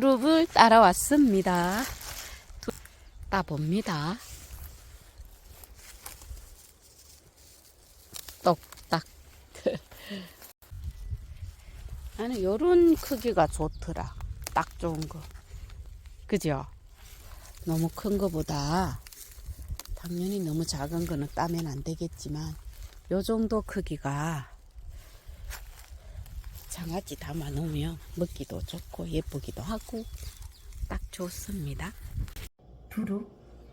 푸릅을 따라왔습니다. 두- 따봅니다. 똑딱. 나는 요런 크기가 좋더라. 딱 좋은 거. 그죠? 너무 큰 거보다 당연히 너무 작은 거는 따면 안 되겠지만 요 정도 크기가 장아찌 담아 놓으면 먹기도 좋고 예쁘기도 하고 딱 좋습니다. 두릅,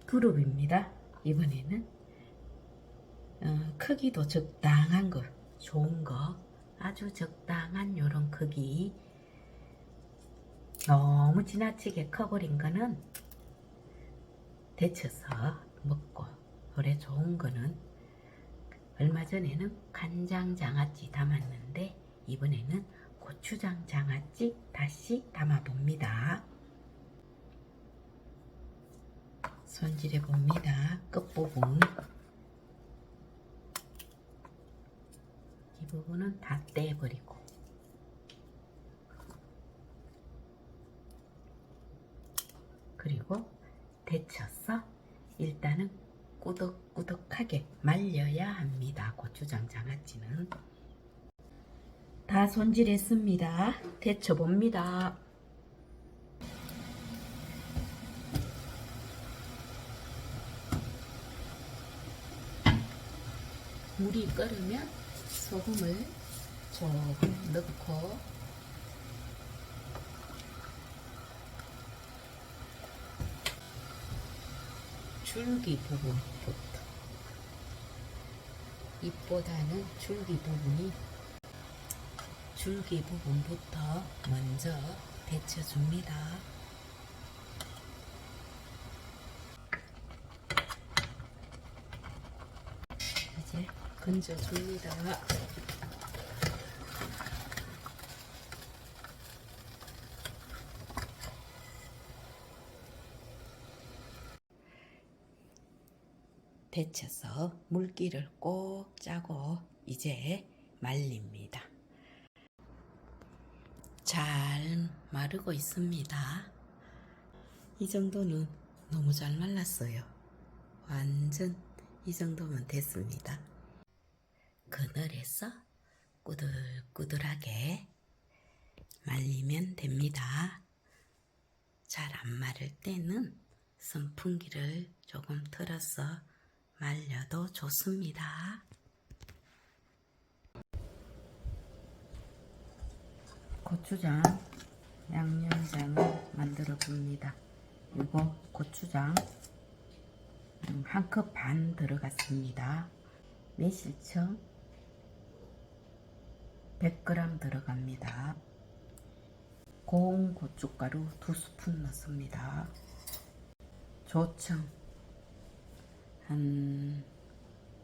두릅입니다. 이번에는 어, 크기도 적당한 거, 좋은 거, 아주 적당한 요런 크기. 너무 지나치게 커버린 거는 데쳐서 먹고, 그래 좋은 거는 얼마 전에는 간장 장아찌 담았는데 이번에는 고추장 장아찌 다시 담아봅니다. 손질해 봅니다. 끝부분. 이 부분은 다 떼버리고. 그리고 데쳐서 일단은 꾸덕꾸덕하게 말려야 합니다. 고추장 장아찌는. 다 손질했습니다. 데쳐봅니다. 물이 끓으면 소금을 조금 넣고 줄기 부분부터 잎보다는 줄기 부분이 줄기 부분부터 먼저 데쳐줍니다. 이제 건져줍니다. 데쳐서 물기를 꼭 짜고 이제 말립니다. 잘 마르고 있습니다. 이 정도는 너무 잘 말랐어요. 완전 이 정도면 됐습니다. 그늘에서 꾸들꾸들하게 말리면 됩니다. 잘 안 마를 때는 선풍기를 조금 틀어서 말려도 좋습니다. 고추장 양념장을 만들어 봅니다. 이거 고추장 음, 한컵 반 들어갔습니다. 매실청 100g 들어갑니다. 고운 고춧가루 2스푼 넣습니다. 조청 한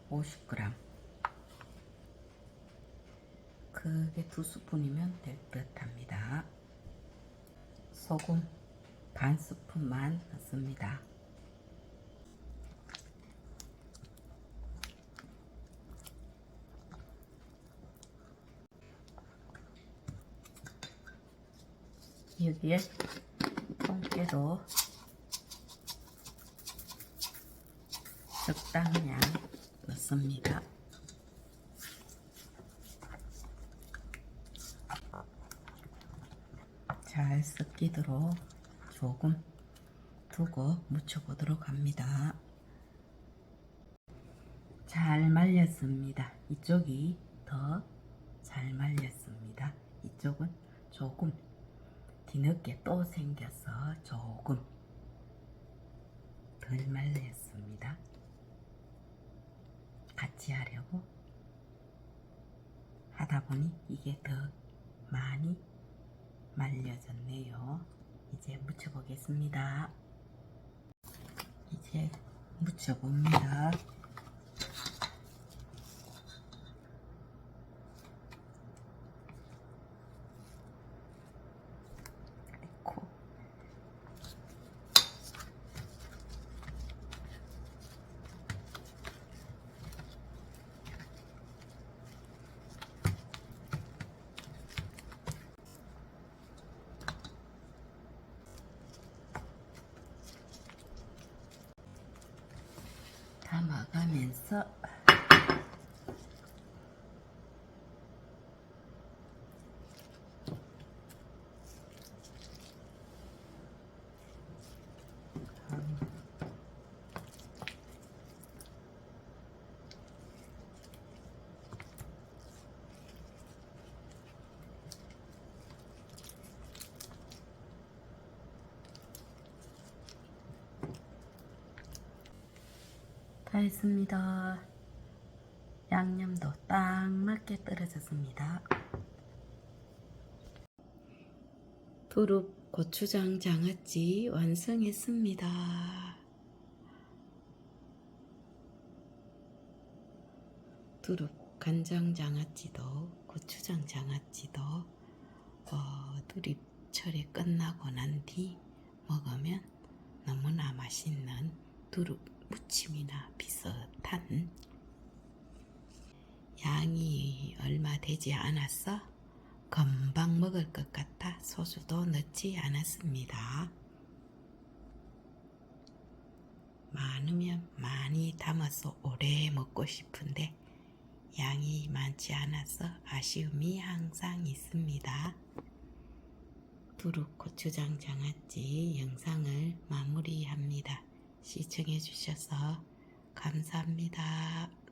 50g 크게 두 스푼이면 될 듯 합니다. 소금 반 스푼만 넣습니다. 여기에 통깨도 적당량 넣습니다. 잘 섞이도록 조금 두고 묻혀보도록 합니다. 잘 말렸습니다. 이쪽이 더 잘 말렸습니다. 이쪽은 조금 뒤늦게 또 생겨서 조금 덜 말렸습니다. 같이 하려고 하다 보니 이게 더 많이 말려졌네요. 이제 묻혀보겠습니다. 이제 묻혀봅니다. 아이고. 하면 서다 했습니다. 양념도 딱 맞게 떨어졌습니다. 두릅 고추장 장아찌 완성했습니다. 두릅 간장 장아찌도 고추장 장아찌도 어, 두릅철이 끝나고 난 뒤 먹으면 너무나 맛있는 두릅 무침이나 비슷한 양이 얼마 되지 않아서 금방 먹을 것 같아 소주도 넣지 않았습니다. 많으면 많이 담아서 오래 먹고 싶은데 양이 많지 않아서 아쉬움이 항상 있습니다. 두릅 고추장 장아찌 영상을 마무리합니다. 시청해 주셔서 감사합니다.